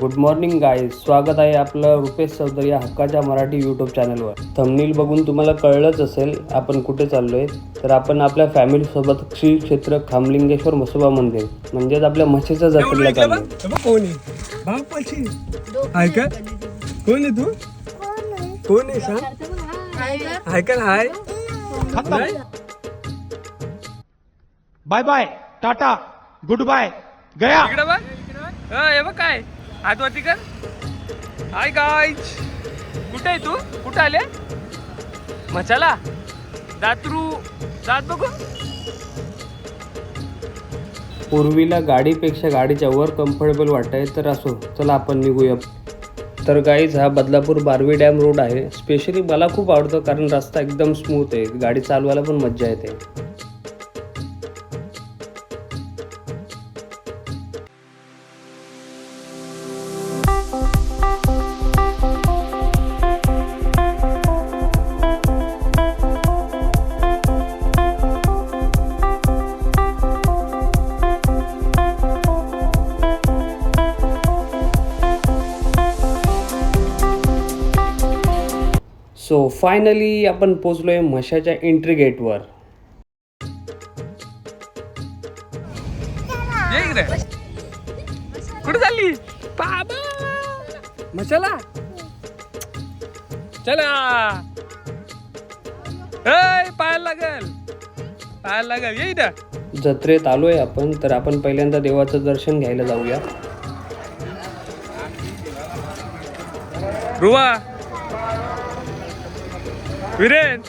Good morning guys स्वागत आहे आपलं रुपेश चौधरी या हक्काच्या मराठी यूट्यूब चॅनलवर थंबनील बघून तुम्हाला कळलंच असेल आपण कुठे चाललोय? तर आपण आपल्या फॅमिलीसोबत श्री क्षेत्र खामलिंगेश्वर मसोबा मंदिर म्हणजेच आपल्या म्हशीच्या जत्रेला चाललोय. कोण आहे? बापाची. आहे का? कोण आहे तू? कोण आहे सांग? आहे का hi? Bye bye tata goodbye गया. हे काय? हात वरती कर हाय गाईज कुठे आहे तू कुठं आले मचाला दातरू दात बघू पूर्वीला गाडीपेक्षा गाडीच्या वर कम्फर्टेबल वाटतंय तर असो. चला आपण निघूया. तर गाईज हा बदलापूर बारवी डॅम रोड आहे. स्पेशली मला खूप आवडतो कारण रस्ता एकदम स्मूथ आहे. गाडी चालवायला पण मज्जा येते. फायनली आपण पोचलोय म्हशाच्या एंट्री गेटवर कुठे चालली? बाबा! मचाला चला! ए पायाला लागल. पायाला लागल. ये जत्रेत आलोय आपण तर आपण पहिल्यांदा देवाचं दर्शन घ्यायला जाऊया. रुवा. विरेन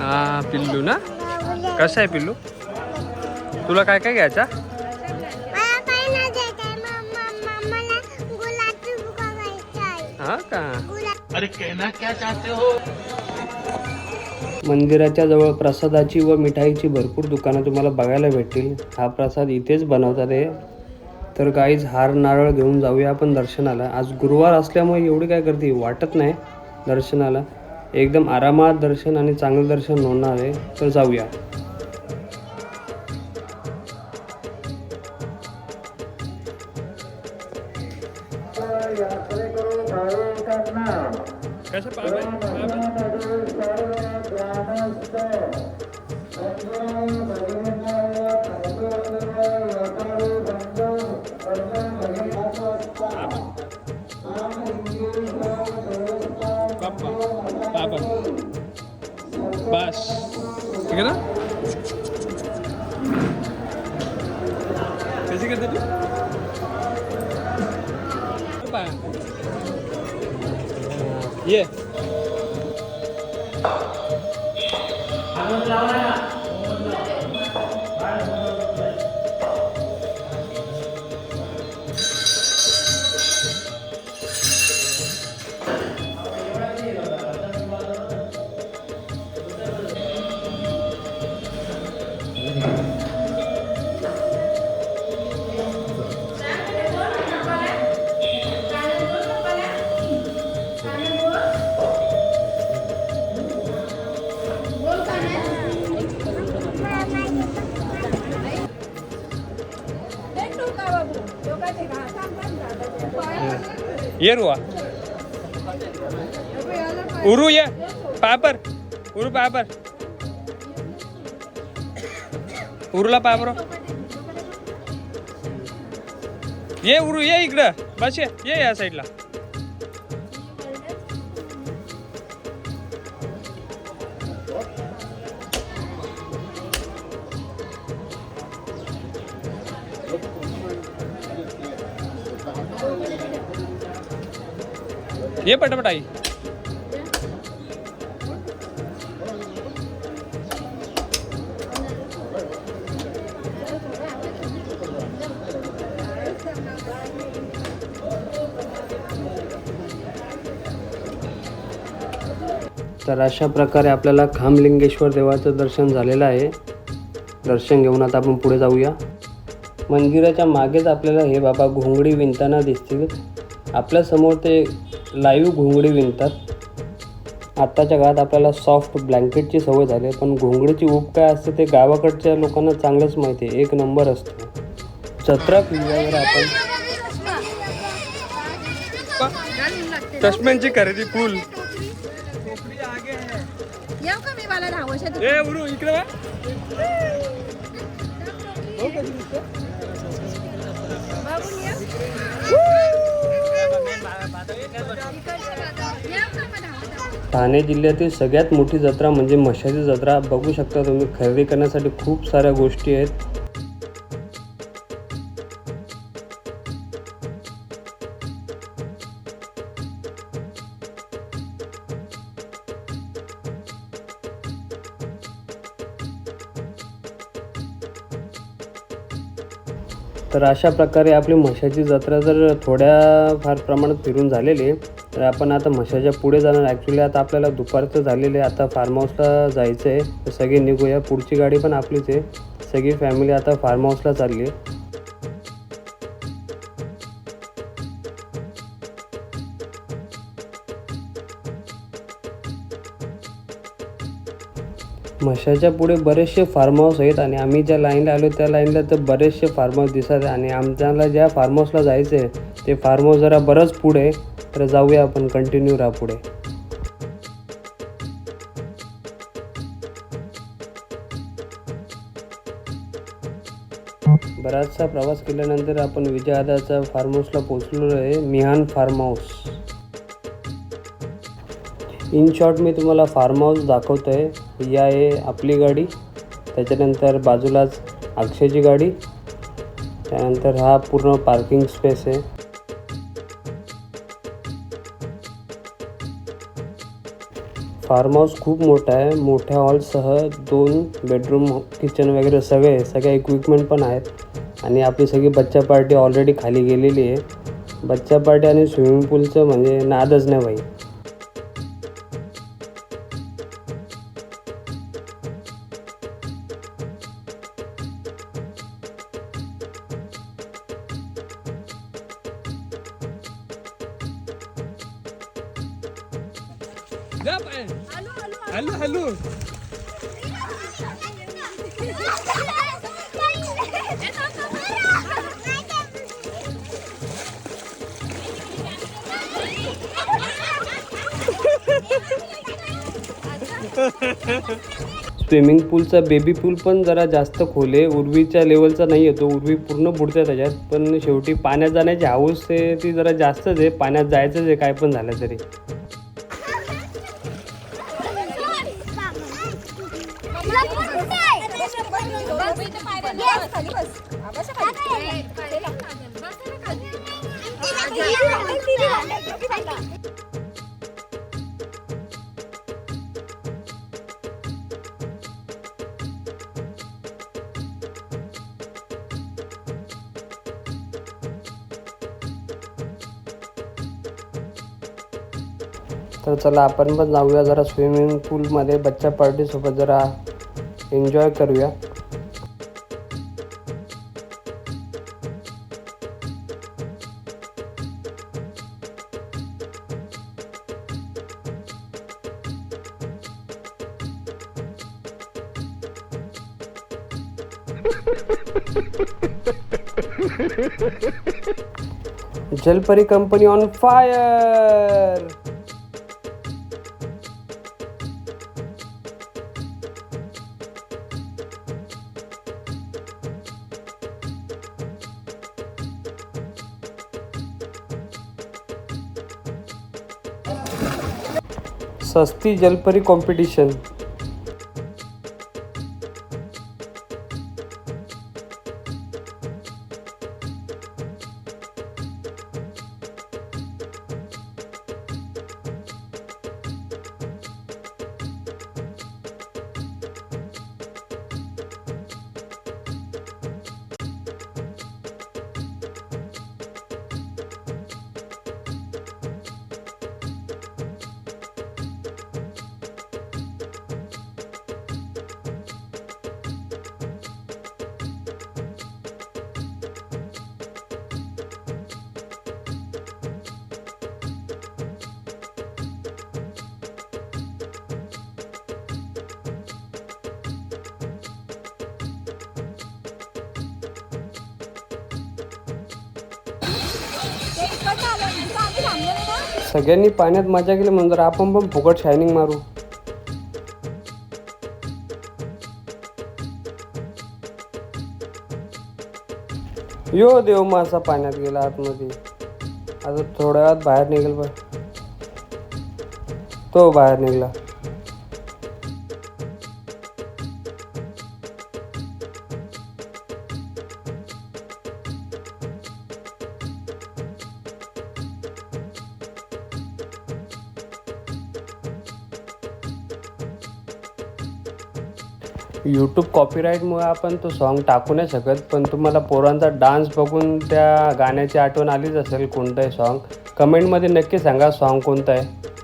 हा पिल्लू ना कसं आहे पिल्लू तुला काय काय घ्यायचा हा का अरे कहना क्या चाहते हो? मंदिराच्या जवळ प्रसादाची व मिठाईची भरपूर दुकानं तुम्हाला बघायला भेटतील. हा प्रसाद इथेच बनवतात हे. तर गाईज हार नारळ घेऊन जाऊया आपण दर्शनाला. आज गुरुवार असल्यामुळे एवढी काय गर्दी वाटत नाही दर्शनाला. एकदम आरामात दर्शन आणि चांगलं दर्शन होणार आहे. तर जाऊया. कसं पाहा बस ठीक आहे ना कशी करते तू पाया ये ये रुआ। उरू ये पापर। उरू पापर। उरूला पापर। ये उरू ये इकडं. बस ये ये या साईडला. ये पटापट आई. तर अशा प्रकारे आपल्याला खामलिंगेश्वर देवाचं दर्शन झालेलं आहे. दर्शन घेऊन आता आपण पुढे जाऊया. मंदिराच्या मागेच आपल्याला हे बाबा घोंगडी विणताना दिसतील. आपल्यासमोर ते लाईव्ह घोंगडी विणतात. आत्ताच्या काळात आपल्याला सॉफ्ट ब्लँकेटची सवय झाली पण घोंगडीची ऊब काय असते ते गावाकडच्या लोकांना चांगलंच माहिती आहे. एक नंबर असतो. जत्रा किल्ल्यावर आपण चष्म्यांची खरेदी फुल. इकडे ठाणे जिल्ह्यातील सगळ्यात मोठी जत्रा म्हणजे मशाची जत्रा. बघू शकता तुम्ही खरेदी करण्यासाठी खूप साऱ्या गोष्टी आहेत. तर अशा प्रकारे आपली म्हशाची जत्रा जर थोड्या फार प्रमाणात फिरून झालेली आहे तर आपण आता म्हशाच्या पुढे जाणार. ॲक्च्युली आता आपल्याला दुपारचं झालेलं आहे. आता फार्म हाऊसला जायचं आहे. तर सगळे निघूया. पुढची गाडी पण आपलीच आहे. सगळी फॅमिली आता फार्म हाऊसला चालली आहे. मशाच्या पुढे बरेचसे फार्म हाऊस आहेत आणि आम्ही ज्या लाईनला आलो त्या लाईनला तर बरेचसे फार्म हाऊस दिसत आहे आणि आमच्याला ज्या फार्म हाऊसला जायचं आहे ते फार्म हाऊस जरा बरंच पुढे तर जाऊया आपण कंटिन्यू राहा पुढे. बराचसा प्रवास केल्यानंतर आपण विजयादाच्या फार्म हाऊसला पोचलेलो आहे Mihan farm house in short मी तुम्हाला फार्म हाऊस दाखवतो आहे ही आहे आपली गाडी. त्याच्यानंतर बाजूलाच अक्षयची गाडी. त्यानंतर हा पूर्ण पार्किंग स्पेस आहे. फार्म हाऊस खूप मोठा आहे. मोठ्या हॉलसह दोन बेडरूम किचन वगैरे सगळे सगळे इक्विपमेंट पण आहेत. आणि आपली सगळी बच्चा पार्टी ऑलरेडी खाली गेलेली आहे. बच्चा पार्टी आणि स्विमिंग पूलचं म्हणजे नादच नाही भाई. स्विमिंग पूलचा बेबी पूल पण जरा जास्त खोल आहे. उर्वीच्या लेवलचा नाही येतो. उर्वी पूर्ण बुडते त्याच्यात. पण शेवटी पाण्यात जाण्याची हाऊस आहे ती जरा जास्तच आहे. पाण्यात जायचंच आहे. काय पण झालं तरी. तर चला आपण पण जाऊया जरा स्विमिंग पूलमध्ये बच्चा पार्टीसोबत जरा एन्जॉय करूया. जलपरी कंपनी ऑन फायर सस्ती जलपरी कॉम्पिटिशन सगळ्यांनी पाण्यात मजा केली म्हणून जर आपण पण फुकट शायनिंग मारू. यो देव मासा पाण्यात गेला आतमध्ये. आता थोड्या वेळात बाहेर निघेल बघ. तो बाहेर निघाला. यूट्यूब कॉपीराईटमुळे आपण तो सॉन्ग टाकू नाही शकत पण तुम्हाला पोरांचा डान्स बघून त्या गाण्याची आठवण आलीच असेल कोणतं आहे सॉन्ग कमेंटमध्ये नक्की सांगा सॉन्ग कोणतं आहे.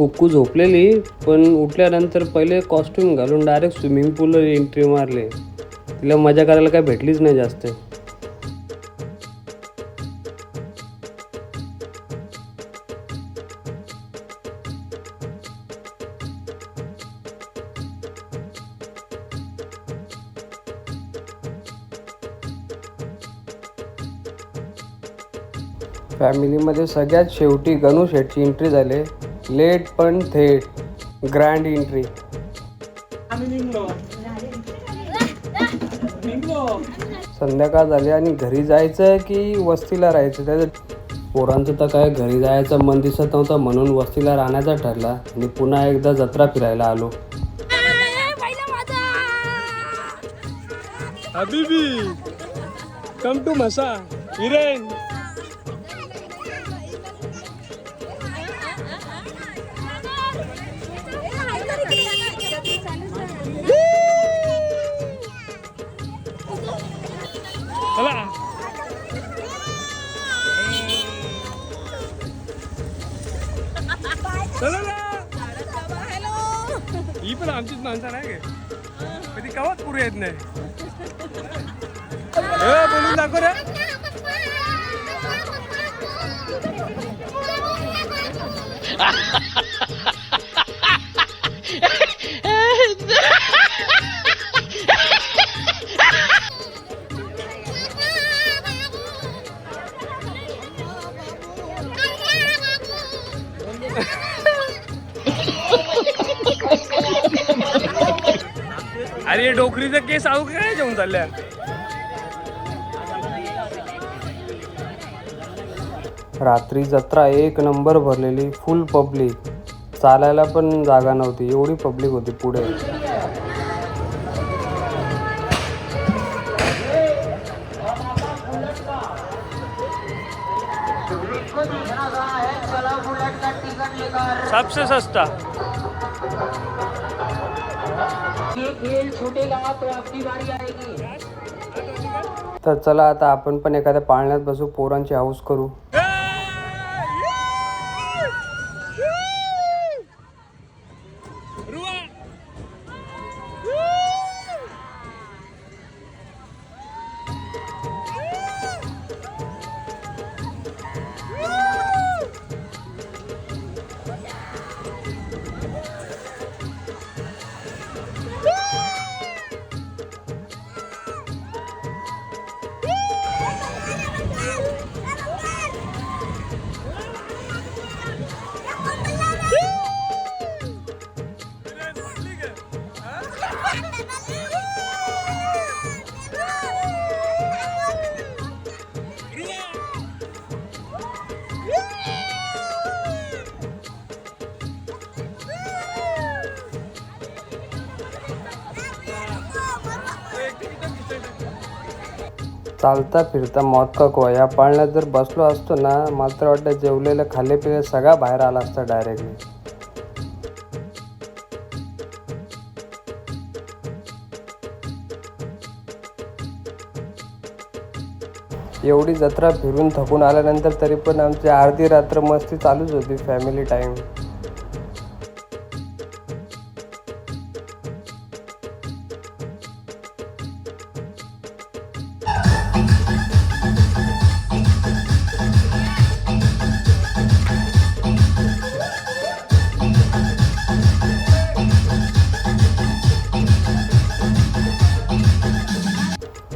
कुक्कू झोपलेली पण उठल्यानंतर पहिले कॉस्ट्युम घालून डायरेक्ट स्विमिंग पूलला एंट्री मारले. तिला मजा करायला काय भेटलीच नाही जास्त. फॅमिलीमध्ये सगळ्यात शेवटी गणू शेटची एंट्री झाले. लेट पण थेट. ग्रँड एंट्री संध्याकाळ झाली आणि घरी जायचं की वस्तीला राहायचं त्याचं पोरांचं तर काय घरी जायचं मन दिसत नव्हतं म्हणून वस्तीला राहण्याचा ठरला. आणि पुन्हा एकदा जत्रा फिरायला आलो. कम टू मसा हिरेन चला ना ही पण आमचीच माणसं नाही काय? कधी कवाच पुरे येत नाही. ए, बोलून दाखव रे. अरे डोकरीचं केस आऊ काय जेवण चालल्या? रात्री जत्रा एक नंबर भरलेली फुल पब्लिक चालायला पण जागा नव्हती एवढी पब्लिक होती पुढे. सबसे सस्ता. तर चला आता आपण पण एखाद्या पाळण्यात बसू पोरांची हाऊस करू. चालता फिरता मौत का कोया पाळण्यात जर बसलो असतो ना मात्र वाटतं जेवलेलं खाले पिले सगळा बाहेर आला असता डायरेक्टली एवढी जत्रा फिरून थकून आल्यानंतर तरी पण आमची अर्धी रात्र मस्ती चालूच होती फॅमिली टाईम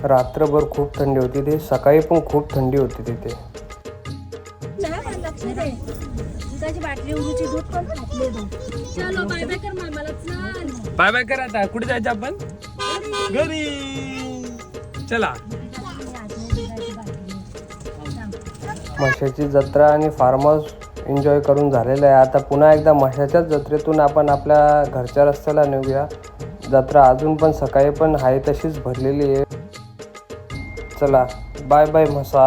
रात्रभर खूप थंडी होती ते सकाळी पण खूप थंडी होती तिथे. बाय बाय कर मामाला. चल. बाय बाय कर आता. कुठे जायचं आपण? घरी. चला. म्हशाची जत्रा आणि फार्म हाऊस एन्जॉय करून झालेलं आहे. आता पुन्हा एकदा म्हशाच्याच जत्रेतून आपण आपल्या घरच्या रस्त्याला नेऊया. जत्रा अजून पण सकाळी पण आहे तशीच भरलेली आहे. चला बाय बाय म्हसा